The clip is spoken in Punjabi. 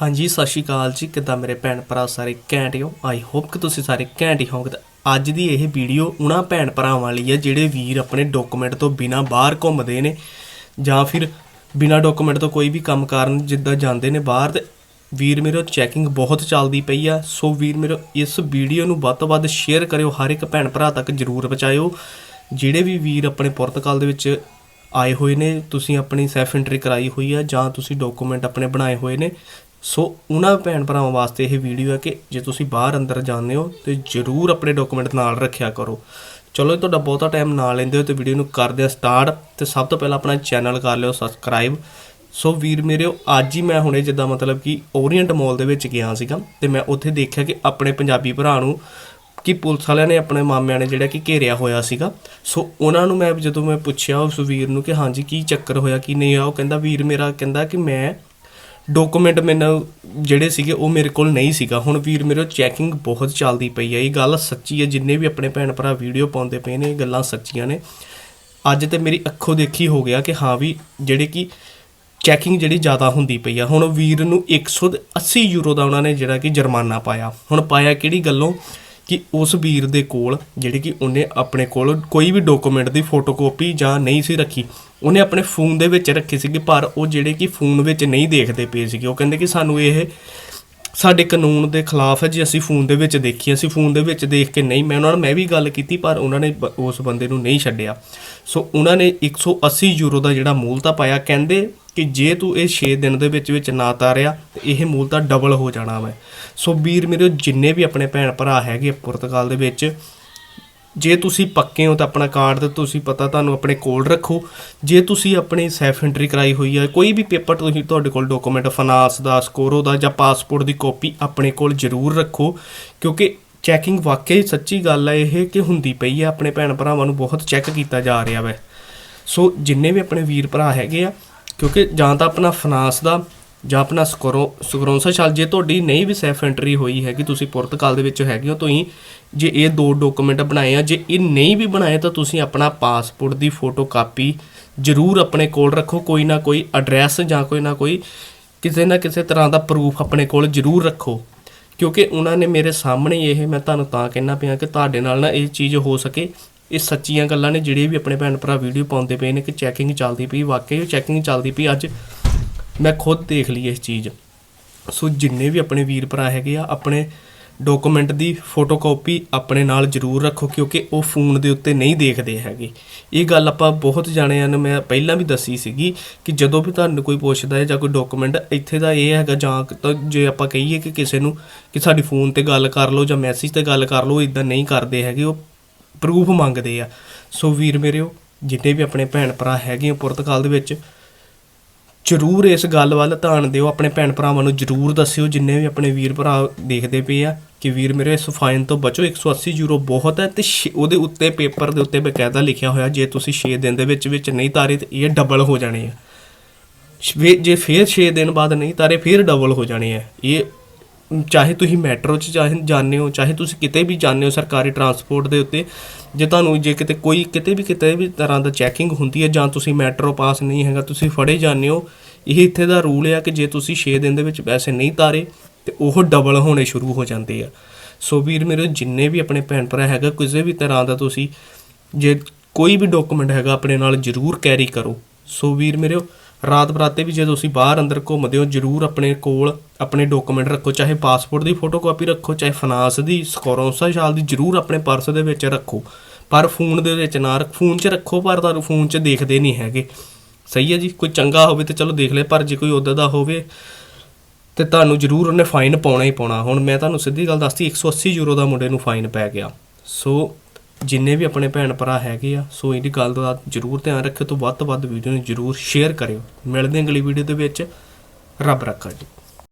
ਹਾਂਜੀ, ਸਤਿ ਸ਼੍ਰੀ ਅਕਾਲ ਜੀ। ਕਿੱਦਾਂ ਮੇਰੇ ਭੈਣ ਭਰਾ ਸਾਰੇ ਘੈਂਟ ਹੋ ਆਈ ਹੋਪ ਕਿ ਤੁਸੀਂ ਸਾਰੇ ਘੈਂਟ ਹੀ ਹੋਗੇ ਤਾਂ ਅੱਜ ਦੀ ਇਹ ਵੀਡੀਓ ਉਹਨਾਂ ਭੈਣ ਭਰਾਵਾਂ ਲਈ ਹੈ, ਜਿਹੜੇ ਵੀਰ ਆਪਣੇ ਡਾਕੂਮੈਂਟ ਤੋਂ ਬਿਨਾ ਬਾਹਰ ਘੁੰਮਦੇ ਨੇ ਜਾਂ ਫਿਰ ਬਿਨਾ ਡਾਕੂਮੈਂਟ ਤੋਂ ਕੋਈ ਵੀ ਕੰਮ ਕਰਨ ਜਿੱਦਾਂ ਜਾਂਦੇ ਨੇ ਬਾਹਰ ਤੇ ਵੀਰ ਮੇਰੇ ਚੈਕਿੰਗ ਬਹੁਤ ਚੱਲਦੀ ਪਈ ਆ। ਸੋ ਵੀਰ ਮੇਰੇ, ਇਸ ਵੀਡੀਓ ਨੂੰ ਵੱਧ ਤੋਂ ਵੱਧ ਸ਼ੇਅਰ ਕਰਿਓ, ਹਰ ਇੱਕ ਭੈਣ ਭਰਾ ਤੱਕ ਜਰੂਰ ਪਹੁੰਚਾਇਓ। ਜਿਹੜੇ ਵੀ ਵੀਰ ਆਪਣੇ ਪੁਰਤਗਾਲ ਦੇ ਵਿੱਚ ਆਏ ਹੋਏ ਨੇ, ਤੁਸੀਂ ਆਪਣੀ ਸੈਫ ਐਂਟਰੀ ਕਰਾਈ ਹੋਈ ਆ ਜਾਂ ਤੁਸੀਂ ਡਾਕੂਮੈਂਟ ਆਪਣੇ ਬਣਾਏ ਹੋਏ ਨੇ ਸੋ ਉਹਨਾਂ ਭੈਣ ਭਰਾਵਾਂ ਵਾਸਤੇ ਇਹ ਵੀਡੀਓ ਹੈ ਕਿ ਜੇ ਤੁਸੀਂ ਬਾਹਰ ਅੰਦਰ ਜਾਂਦੇ ਹੋ ਤੇ ਜਰੂਰ ਆਪਣੇ ਡਾਕੂਮੈਂਟ ਨਾਲ ਰੱਖਿਆ ਕਰੋ। ਚਲੋ ਤੁਹਾਡਾ ਬਹੁਤਾ ਟਾਈਮ ਨਾ ਲੈਂਦੇ ਹੋ ਤੇ ਵੀਡੀਓ ਨੂੰ ਕਰਦੇ ਆ ਸਟਾਰਟ ਤੇ ਸਭ ਤੋਂ ਪਹਿਲਾਂ ਆਪਣਾ ਚੈਨਲ ਕਰ ਲਿਓ ਸਬਸਕ੍ਰਾਈਬ ਸੋ ਵੀਰ ਮੇਰਿਓ ਅੱਜ ਹੀ ਮੈਂ ਹੁਣੇ ਜਿੱਦਾਂ ਮਤਲਬ ਕਿ ਓਰੀਐਂਟ ਮਾਲ ਦੇ ਵਿੱਚ ਗਿਆ ਸੀਗਾ ਤੇ ਮੈਂ ਉੱਥੇ ਦੇਖਿਆ ਕਿ ਆਪਣੇ ਪੰਜਾਬੀ ਭਰਾ ਨੂੰ ਕਿ ਪੁਲਿਸ ਵਾਲਿਆਂ ਨੇ ਆਪਣੇ ਮਾਮਿਆਂ ਨੇ ਜਿਹੜਾ ਕਿ ਘੇਰਿਆ ਹੋਇਆ ਸੀਗਾ। ਸੋ ਉਹਨਾਂ ਨੂੰ ਮੈਂ ਜਦੋਂ ਮੈਂ ਪੁੱਛਿਆ ਉਸ ਵੀਰ ਨੂੰ ਕਿ ਹਾਂਜੀ, ਕੀ ਚੱਕਰ ਹੋਇਆ, ਕੀ ਨਹੀਂ ਆ ਉਹ ਕਹਿੰਦਾ, ਵੀਰ ਮੇਰਾ ਕਹਿੰਦਾ ਕਿ ਮੈਂ ਡਾਕੂਮੈਂਟ ਮੈਨੂੰ ਜਿਹੜੇ ਸੀਗੇ ਉਹ ਮੇਰੇ ਕੋਲ ਨਹੀਂ ਸੀਗਾ। ਹੁਣ ਵੀਰ ਮੇਰੇ ਚੈਕਿੰਗ ਬਹੁਤ ਚੱਲਦੀ ਪਈ ਹੈ ਇਹ ਗੱਲ ਸੱਚੀ ਹੈ ਜਿੰਨੇ ਵੀ ਆਪਣੇ ਭੈਣ ਭਰਾ ਵੀਡੀਓ ਪਾਉਂਦੇ ਪਏ ਨੇ, ਇਹ ਗੱਲਾਂ ਸੱਚੀਆਂ ਨੇ। ਅੱਜ ਤੇ ਮੇਰੀ ਅੱਖੋਂ ਦੇਖੀ ਹੋ ਗਿਆ ਕਿ ਹਾਂ ਵੀ ਜਿਹੜੇ ਕਿ ਚੈਕਿੰਗ ਜਿਹੜੀ ਜ਼ਿਆਦਾ ਹੁੰਦੀ ਪਈ ਆ। ਹੁਣ ਵੀਰ ਨੂੰ 180 ਯੂਰੋ ਦਾ ਉਹਨਾਂ ਨੇ ਜਿਹੜਾ ਕਿ ਜੁਰਮਾਨਾ ਪਾਇਆ। ਹੁਣ ਪਾਇਆ ਕਿਹੜੀ ਗੱਲੋਂ? ਕਿ ਉਸ ਵੀਰ ਦੇ ਕੋਲ, ਜਿਹੜੇ ਕਿ ਉਹਨੇ ਆਪਣੇ ਕੋਲ ਕੋਈ ਵੀ ਡਾਕੂਮੈਂਟ ਦੀ ਫੋਟੋਕਾਪੀ ਜਾਂ ਨਹੀਂ ਸੀ ਰੱਖੀ, ਉਹਨੇ ਆਪਣੇ ਫੋਨ ਦੇ ਵਿੱਚ ਰੱਖੀ ਸੀਗੀ, ਪਰ ਉਹ ਜਿਹੜੇ ਕਿ ਫੋਨ ਵਿੱਚ ਨਹੀਂ ਦੇਖਦੇ ਪਏ ਸੀਗੇ। ਉਹ ਕਹਿੰਦੇ ਕਿ ਸਾਨੂੰ ਇਹ ਸਾਡੇ ਕਾਨੂੰਨ ਦੇ ਖਿਲਾਫ ਹੈ ਜੇ, ਅਸੀਂ ਫੋਨ ਦੇ ਵਿੱਚ ਦੇਖੀ, ਅਸੀਂ ਫੋਨ ਦੇ ਵਿੱਚ ਦੇਖ ਕੇ ਨਹੀਂ, ਮੈਂ ਉਹਨਾਂ ਨਾਲ, ਮੈਂ ਵੀ ਗੱਲ ਕੀਤੀ, ਪਰ ਉਹਨਾਂ ਨੇ ਬ- ਉਸ ਬੰਦੇ ਨੂੰ ਨਹੀਂ ਛੱਡਿਆ। ਸੋ ਉਹਨਾਂ ਨੇ 180 ਯੂਰੋ ਦਾ ਜਿਹੜਾ ਮੂਲਤਾ ਪਾਇਆ, ਕਹਿੰਦੇ ਕਿ ਜੇ ਤੂੰ ਇਹ 6 ਦਿਨ ਦੇ ਵਿੱਚ ਵਿੱਚ ਨਾ ਤਾਰਿਆ, ਤੇ ਇਹ ਮੂਲਤਾ ਡਬਲ ਹੋ ਜਾਣਾ ਵਾ। ਸੋ ਵੀਰ ਮੇਰੇ ਜਿੰਨੇ ਵੀ ਆਪਣੇ ਭੈਣ ਭਰਾ ਹੈਗੇ ਪੁਰਤਗਾਲ ਦੇ ਵਿੱਚ, ਜੇ ਤੁਸੀਂ ਪੱਕੇ ਹੋ ਤਾਂ ਆਪਣਾ ਕਾਰਡ ਤੇ ਤੁਸੀਂ ਪਤਾ ਤੁਹਾਨੂੰ ਆਪਣੇ ਕੋਲ ਰੱਖੋ। ਜੇ ਤੁਸੀਂ ਆਪਣੀ ਸੈਫ ਐਂਟਰੀ ਕਰਾਈ ਹੋਈ ਹੈ ਕੋਈ ਵੀ ਪੇਪਰ ਤੁਸੀਂ ਤੁਹਾਡੇ ਕੋਲ ਡਾਕੂਮੈਂਟ ਫਾਈਨਾਂਸ ਦਾ ਸਕੋਰੋ ਦਾ ਜਾਂ ਪਾਸਪੋਰਟ ਦੀ ਕਾਪੀ ਆਪਣੇ ਕੋਲ ਜ਼ਰੂਰ ਰੱਖੋ। ਕਿਉਂਕਿ ਚੈਕਿੰਗ ਵਾਕਈ ਸੱਚੀ ਗੱਲ ਹੈ ਇਹ ਕਿ ਹੁੰਦੀ ਪਈ ਹੈ ਆਪਣੇ ਭੈਣ ਭਰਾਵਾਂ ਨੂੰ ਬਹੁਤ ਚੈੱਕ ਕੀਤਾ ਜਾ ਰਿਹਾ ਵੈ। ਸੋ ਜਿੰਨੇ ਵੀ ਆਪਣੇ ਵੀਰ ਭਰਾ ਹੈਗੇ ਆ ਕਿਉਂਕਿ ਜਾਂ ਤਾਂ ਆਪਣਾ ਫਾਈਨਾਂਸ ਦਾ ਜਾਂ ਆਪਣਾ ਸਕੋਰੋ ਸਕਰੋਂਸਾ ਛਾਲ ਜੇ ਤੁਹਾਡੀ ਨਹੀਂ ਵੀ ਸੈਫ ਐਂਟਰੀ ਹੋਈ ਹੈ ਕਿ ਤੁਸੀਂ ਪੁਰਤਗਾਲ ਦੇ ਵਿੱਚ ਹੈਗੇ ਹੋ, ਤੁਸੀਂ ਜੇ ਇਹ ਦੋ ਡਾਕੂਮੈਂਟ ਬਣਾਏ ਆ, ਜੇ ਇਹ ਨਹੀਂ ਵੀ ਬਣਾਏ, ਤਾਂ ਤੁਸੀਂ ਆਪਣਾ ਪਾਸਪੋਰਟ ਦੀ ਫੋਟੋ ਕਾਪੀ ਜ਼ਰੂਰ ਆਪਣੇ ਕੋਲ ਰੱਖੋ। ਕੋਈ ਨਾ ਕੋਈ ਐਡਰੈਸ ਜਾਂ ਕੋਈ ਨਾ ਕੋਈ ਕਿਸੇ ਨਾ ਕਿਸੇ ਤਰ੍ਹਾਂ ਦਾ ਪ੍ਰੂਫ ਆਪਣੇ ਕੋਲ ਜ਼ਰੂਰ ਰੱਖੋ। ਕਿਉਂਕਿ ਉਹਨਾਂ ਨੇ ਮੇਰੇ ਸਾਹਮਣੇ ਇਹ, ਮੈਂ ਤੁਹਾਨੂੰ ਤਾਂ ਕਹਿਣਾ ਪਿਆ ਕਿ ਤੁਹਾਡੇ ਨਾਲ ਨਾ ਇਹ ਚੀਜ਼ ਹੋ ਸਕੇ। ਇਹ ਸੱਚੀਆਂ ਗੱਲਾਂ ਨੇ ਜਿਹੜੇ ਵੀ ਆਪਣੇ ਭੈਣ ਭਰਾ ਵੀਡੀਓ ਪਾਉਂਦੇ ਪਏ ਨੇ ਕਿ ਚੈਕਿੰਗ ਚੱਲਦੀ ਪਈ, ਵਾਕਈ ਚੈਕਿੰਗ ਚੱਲਦੀ ਪਈ। ਅੱਜ ਮੈਂ ਖੁਦ ਦੇਖ ਲਈ ਇਸ ਚੀਜ਼। ਸੋ ਜਿੰਨੇ ਵੀ ਆਪਣੇ ਵੀਰ ਭਰਾ ਹੈਗੇ ਆ, ਆਪਣੇ ਡਾਕੂਮੈਂਟ ਦੀ ਫੋਟੋਕਾਪੀ ਆਪਣੇ ਨਾਲ ਜ਼ਰੂਰ ਰੱਖੋ, ਕਿਉਂਕਿ ਉਹ ਫੋਨ ਦੇ ਉੱਤੇ ਨਹੀਂ ਦੇਖਦੇ ਹੈਗੇ। ਇਹ ਗੱਲ ਆਪਾਂ ਬਹੁਤ ਜਾਣਿਆਂ ਨੂੰ ਮੈਂ ਪਹਿਲਾਂ ਵੀ ਦੱਸੀ ਸੀਗੀ ਕਿ ਜਦੋਂ ਵੀ ਤੁਹਾਨੂੰ ਕੋਈ ਪੁੱਛਦਾ ਹੈ ਜਾਂ ਕੋਈ ਡਾਕੂਮੈਂਟ ਇੱਥੇ ਦਾ ਇਹ ਹੈਗਾ ਜਾਂ ਤਾਂ ਜੇ ਆਪਾਂ ਕਹੀਏ ਕਿ ਕਿਸੇ ਨੂੰ ਕਿ ਸਾਡੀ ਫੋਨ ਤੇ ਗੱਲ ਕਰ ਲਓ ਜਾਂ ਮੈਸੇਜ ਤੇ ਗੱਲ ਕਰ ਲਓ ਇਦਾਂ ਨਹੀਂ ਕਰਦੇ ਹੈਗੇ, ਉਹ ਪ੍ਰੂਫ ਮੰਗਦੇ ਆ। ਸੋ ਵੀਰ ਮੇਰਿਓ, ਜਿੰਨੇ ਵੀ ਆਪਣੇ ਭੈਣ ਭਰਾ ਹੈਗੇ ਆ ਪੁਰਤਗਾਲ ਦੇ ਵਿੱਚ, ਜਰੂਰ ਇਸ ਗੱਲ ਵੱਲ ਧਿਆਨ ਦਿਓ। ਆਪਣੇ ਭੈਣ ਭਰਾਵਾਂ ਨੂੰ ਜਰੂਰ ਦੱਸਿਓ, ਜਿੰਨੇ ਵੀ ਆਪਣੇ ਵੀਰ ਭਰਾ ਦੇਖਦੇ ਪਏ ਆ, ਕਿ ਵੀਰ ਮੇਰੇ ਇਸ ਫਾਈਨ ਤੋਂ ਬਚੋ। 180 ਯੂਰੋ ਬਹੁਤ ਹੈ ਤੇ ਛੇ- ਉਹਦੇ ਉੱਤੇ ਪੇਪਰ ਦੇ ਉੱਤੇ ਬਕਾਇਦਾ ਲਿਖਿਆ ਹੋਇਆ, ਜੇ ਤੁਸੀਂ 6 ਦਿਨ ਦੇ ਵਿੱਚ ਵਿੱਚ ਨਹੀਂ ਤਾਰੇ ਤੇ ਇਹ ਡਬਲ ਹੋ ਜਾਣੇ ਆ। ਸ਼ਵੇ- ਜੇ ਫੇਰ 6 ਦਿਨ ਬਾਅਦ ਨਹੀਂ ਤਾਰੇ, ਫੇਰ ਡਬਲ ਹੋ ਜਾਣੇ ਆ। ਇਹ ਚਾਹੇ ਤੁਸੀਂ ਮੈਟਰੋ 'ਚ ਚਾਹੇ ਜਾਂਦੇ ਹੋ, ਚਾਹੇ ਤੁਸੀਂ ਕਿਤੇ ਵੀ ਜਾਂਦੇ ਹੋ ਸਰਕਾਰੀ ਟਰਾਂਸਪੋਰਟ ਦੇ ਉੱਤੇ, ਜੇ ਤੁਹਾਨੂੰ ਜੇ ਕਿਤੇ ਕੋਈ ਕਿਤੇ ਵੀ ਕਿਤੇ ਵੀ ਤਰ੍ਹਾਂ ਦਾ ਚੈਕਿੰਗ ਹੁੰਦੀ ਹੈ ਜਾਂ ਤੁਸੀਂ ਮੈਟਰੋ ਪਾਸ ਨਹੀਂ ਹੈਗਾ, ਤੁਸੀਂ ਫੜੇ ਜਾਂਦੇ ਹੋ, ਇਹ ਇੱਥੇ ਦਾ ਰੂਲ ਹੈ ਕਿ ਜੇ ਤੁਸੀਂ 6 ਦਿਨ ਦੇ ਵਿੱਚ ਪੈਸੇ ਨਹੀਂ ਤਾਰੇ, ਤੇ ਉਹ ਡਬਲ ਹੋਣੇ ਸ਼ੁਰੂ ਹੋ ਜਾਂਦੇ ਆ। ਸੋ ਵੀਰ ਮੇਰੇ, ਜਿੰਨੇ ਵੀ ਆਪਣੇ ਭੈਣ ਭਰਾ ਹੈਗਾ, ਕਿਸੇ ਵੀ ਤਰ੍ਹਾਂ ਦਾ ਤੁਸੀਂ, ਜੇ ਕੋਈ ਵੀ ਡਾਕੂਮੈਂਟ ਹੈਗਾ, ਆਪਣੇ ਨਾਲ ਜ਼ਰੂਰ ਕੈਰੀ ਕਰੋ। ਸੋ ਵੀਰ ਮੇਰੇ ਰਾਤ ਬਰਾਤੇ ਵੀ ਜੇ ਤੁਸੀਂ ਬਾਹਰ ਅੰਦਰ ਘੁੰਮਦੇ ਹੋ, ਜਰੂਰ ਆਪਣੇ ਕੋਲ ਆਪਣੇ ਡਾਕੂਮੈਂਟ ਰੱਖੋ, ਚਾਹੇ ਪਾਸਪੋਰਟ ਦੀ ਫੋਟੋਕਾਪੀ ਰੱਖੋ, ਚਾਹੇ ਫਨਾਸ ਦੀ ਸਕੋਰੋਂਸਾ ਸ਼ਾਲ ਦੀ, ਜਰੂਰ ਆਪਣੇ ਪਰਸ ਦੇ ਵਿੱਚ ਰੱਖੋ। ਪਰ ਫੋਨ ਦੇ ਵਿੱਚ ਨਾ ਰੱਖ ਫੋਨ 'ਚ ਰੱਖੋ, ਪਰ ਤੁਹਾਨੂੰ ਫੋਨ 'ਚ ਦੇਖਦੇ ਨਹੀਂ ਹੈਗੇ। ਸਹੀ ਹੈ ਜੀ, ਕੋਈ ਚੰਗਾ ਹੋਵੇ ਤੇ ਚਲੋ ਦੇਖ ਲੈ, ਪਰ ਜੇ ਕੋਈ ਉਦਾਂ ਦਾ ਹੋਵੇ ਤੇ ਤੁਹਾਨੂੰ ਜਰੂਰ ਉਹਨੇ ਫਾਈਨ ਪਾਉਣਾ ਹੀ ਪਾਉਣਾ। ਹੁਣ ਮੈਂ ਤੁਹਾਨੂੰ ਸਿੱਧੀ ਗੱਲ ਦੱਸਤੀ 180 ਯੂਰੋ ਦਾ ਮੁੰਡੇ ਨੂੰ ਫਾਈਨ ਪੈ ਗਿਆ। ਸੋ ਜਿੰਨੇ ਵੀ ਆਪਣੇ ਭੈਣ ਭਰਾ ਹੈਗੇ ਆ, ਸੋ ਇਹਦੀ ਗੱਲ ਦਾ ਜਰੂਰ ਧਿਆਨ ਰੱਖਿਓ ਤੋਂ ਵੱਧ ਤੋਂ ਵੱਧ ਵੀਡੀਓ ਨੂੰ ਜਰੂਰ ਸ਼ੇਅਰ ਕਰਿਓ। ਮਿਲਦੇ ਹਾਂ ਅਗਲੀ ਵੀਡੀਓ ਦੇ ਵਿੱਚ। ਰੱਬ ਰੱਖਾ ਜੀ।